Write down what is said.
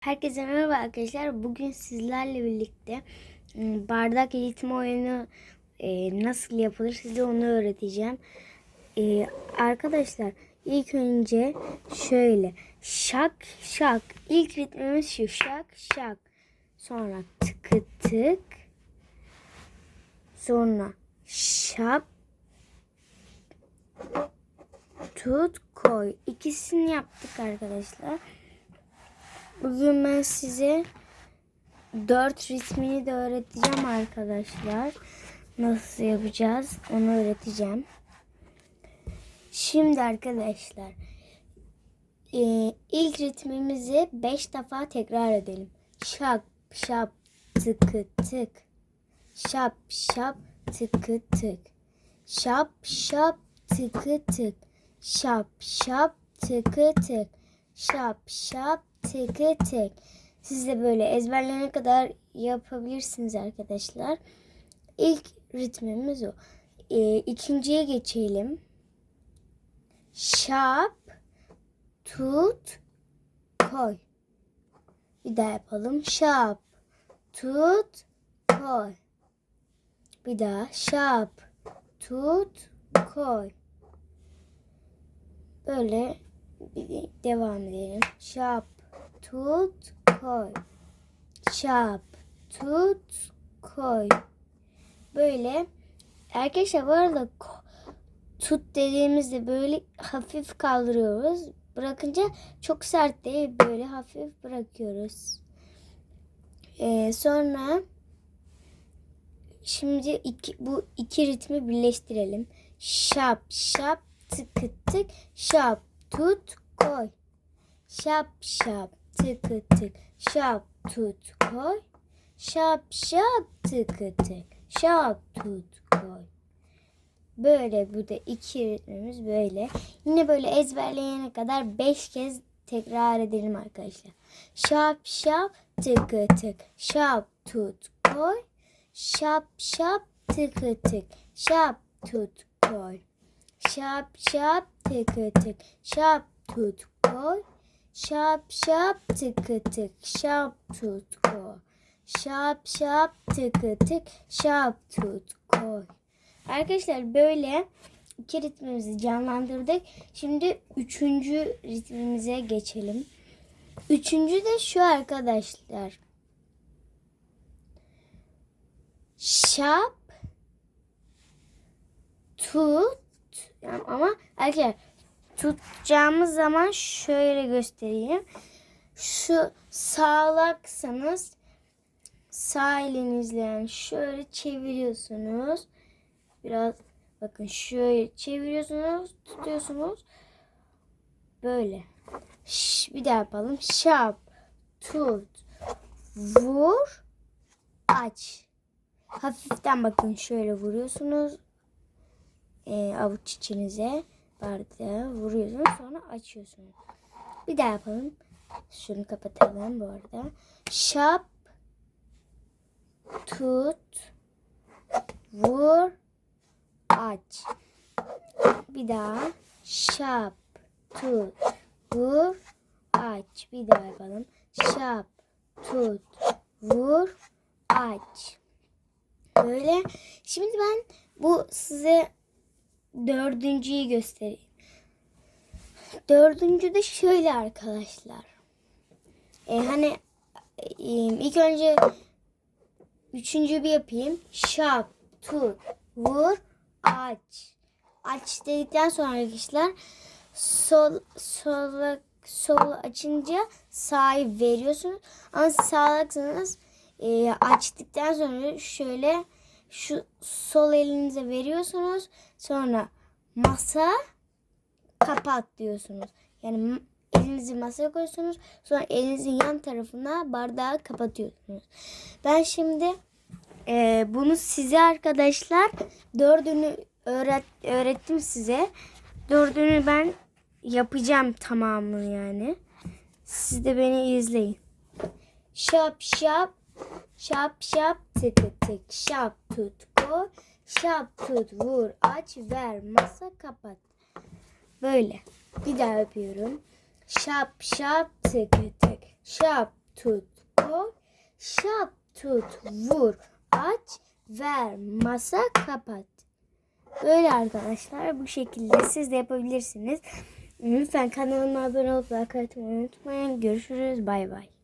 Herkese merhaba arkadaşlar. Bugün sizlerle birlikte ım, bardak eğitimi oyunu e, nasıl yapılır size onu öğreteceğim. Arkadaşlar ilk önce şöyle şak şak ilk ritmimiz şu şak şak sonra tıkı tık sonra şap tut koy ikisini yaptık arkadaşlar. Bugün ben size dört ritmini de öğreteceğim arkadaşlar. Nasıl yapacağız onu öğreteceğim. Şimdi arkadaşlar e, ilk ritmimizi beş defa tekrar edelim. Şap şap tıkı tık. Şap şap tıkı tık. Şap şap tıkı tık. Şap şap tıkı tık. Şap şap tıkı tık. Siz de böyle ezberlene kadar yapabilirsiniz arkadaşlar. İlk ritmimiz o. Ee, ikinciye geçelim. Şap, tut, koy. Bir daha yapalım. Şap, tut, koy. Bir daha şap, tut, koy. Böyle bir devam edelim. Şap, tut, koy. Şap, tut, koy. Böyle arkadaşlar bu arada tut dediğimizde böyle hafif kaldırıyoruz. Bırakınca çok sert değil böyle hafif bırakıyoruz. Ee, sonra şimdi iki, bu iki ritmi birleştirelim. Şap şap tıkı tık şap tut koy. Şap şap tıkı tık şap tut koy. Şap şap tıkı tık şap tut koy. Böyle bu da iki ritmimiz böyle. Yine böyle ezberleyene kadar beş kez tekrar edelim arkadaşlar. Şap şap tıkı tık şap tut koy. Şap şap tıkı tık şap tut koy. Şap şap tıkı tık şap tut koy. Şap şap tıkı tık şap tut koy. Şap şap tıkı tık şap tut koy. Arkadaşlar böyle iki ritmimizi canlandırdık. Şimdi üçüncü ritmimize geçelim. Üçüncü de şu arkadaşlar. Şap tut yani ama arkadaşlar tutacağımız zaman şöyle göstereyim. Şu sağlaksanız sağ elinizle yani şöyle çeviriyorsunuz. Biraz bakın şöyle çeviriyorsunuz, tutuyorsunuz. Böyle. Ş- bir daha yapalım. Şap, tut, vur, aç. Hafiften bakın şöyle vuruyorsunuz. Ee, avuç içinize bardağı vuruyorsunuz sonra açıyorsunuz. Bir daha yapalım. Şunu kapatalım bu arada. Şap, tut, vur, aç. Bir daha şap, tut, vur, aç. Bir daha yapalım. Şap, tut, vur, aç. Böyle. Şimdi ben bu size dördüncüyü göstereyim. Dördüncü de şöyle arkadaşlar. E, hani e, ilk önce üçüncü bir yapayım. Şap, tut, vur, aç. Aç dedikten sonra arkadaşlar sol sol sol açınca sağı veriyorsunuz. Ama sağlaksanız e, açtıktan sonra şöyle şu sol elinize veriyorsunuz. Sonra masa kapat diyorsunuz. Yani elinizi masaya koyuyorsunuz. Sonra elinizin yan tarafına bardağı kapatıyorsunuz. Ben şimdi e, bunu size arkadaşlar dördünü öğret, öğrettim size. Dördünü ben yapacağım tamamını yani. Siz de beni izleyin. Şap şap şap şap tıkı tık şap tut koy şap tut vur aç ver masa kapat. Böyle. Bir daha yapıyorum. Şap şap tıkı tık şap tut, koy. Şap, tut, vur, aç, ver, masa, kapat. Böyle arkadaşlar bu şekilde siz de yapabilirsiniz. Lütfen kanalıma abone olup like atmayı unutmayın. Görüşürüz. Bay bay.